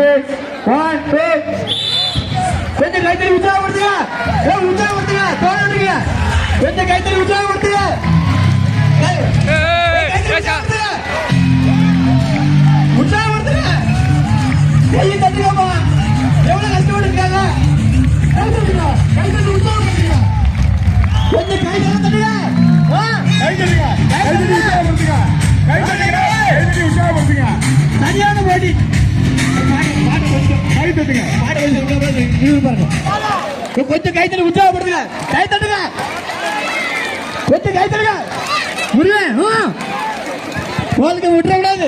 Six one two கொஞ்சம் கைத்தறி உற்சாகப்படுத்துங்க. உற்சாகப்படுத்துங்க. தோணுங்க கொஞ்சம் கைத்தறி உற்சாகப்படுத்துங்க. உற்சாகப்படுத்துங்க. கையை தட்டுங்கப்பா. எவ்வளவு கஷ்டப்பட்டு இருக்காங்க? கை தட்டுங்க கை தட்டி உற்சாகப்படுத்துங்க. கொஞ்சம் கை தட்டி தட்டுங்க. ஆ? கை தட்டுங்க கை தட்டி உற்சாகப்படுத்துங்க. கை தட்டுங்க கை தட்டி உற்சாகப்படுத்துங்க சரியான போட்டி கை தட்டுங்க பாருங்க. கொஞ்சம் கை தட்டி உற்சாகப்படுத்துங்க. கை தட்டுங்க கொஞ்சம் கை தட்டுங்க முருகன். போதுக்கு விட்டுற கூடாது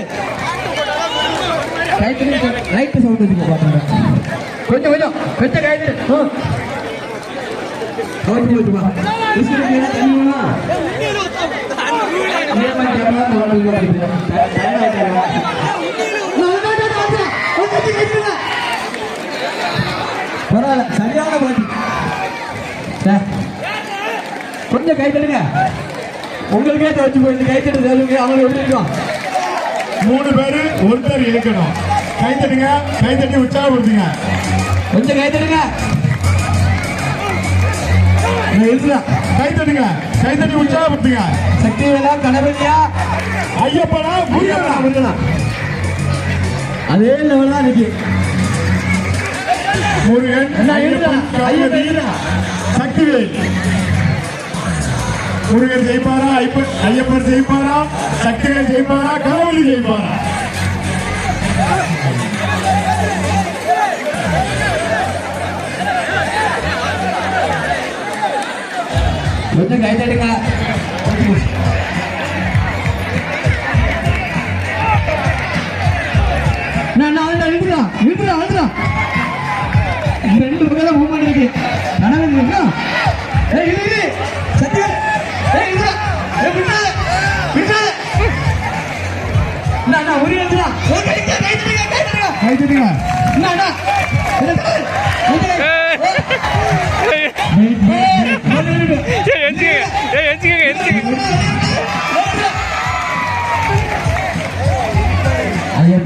லைட் சவுண்ட் வந்துங்க பாத்துங்க கொஞ்சம் கொஞ்சம் கொஞ்சம். கை தட்டு ஆ. போட்டு போட்டு வா பிஸ்கட் கீழே தண்ணி பரவாயில்ல சரியான பாட்டி. கொஞ்சம் கை தட்டுங்க. உங்களுக்கே தோச்சு போயிருந்து கை தட்டு தேவைங்க அவங்க எப்படி இருக்கும் மூணு பேரு ஒருத்தர் இழுக்கணும். கை தட்டுங்க கை தட்டி உற்சாகப்படுத்துங்க. கொஞ்சம் கை தட்டுங்க. கை தட்டுங்க கை தட்டி உற்சாகப்படுத்துங்க. சக்தி வேலா கணபதியா ஐயப்பனா முருகனா. அதே லெவல் தான் இருக்கு முருகன் சக்திவேல். முருகன் ஜெயிப்பாரா ஐப்பன் ஐயப்பன் ஜெயிப்பாரா சக்திவேல் ஜெயிப்பாரா கணபதி ஜெயிப்பாரா? கொஞ்சம் கை தட்டுங்க. நான் நான் அழுதுறா இழுத்துறா அழுதுறா இந்த ரெண்டு பக்கம் தான் மூவ்மெண்ட் இருக்கு கணவன் இருக்கா? ஏய் இல்ல இல்ல சத்தியா ஏய் இல்ல ஏய் விட்டு. விட்டு. நான் நான் ஒரே இடத்துல ஒரு கை கை தட்டுங்க கை தட்டுங்க கை தட்டுங்க நான் நான் ஐயா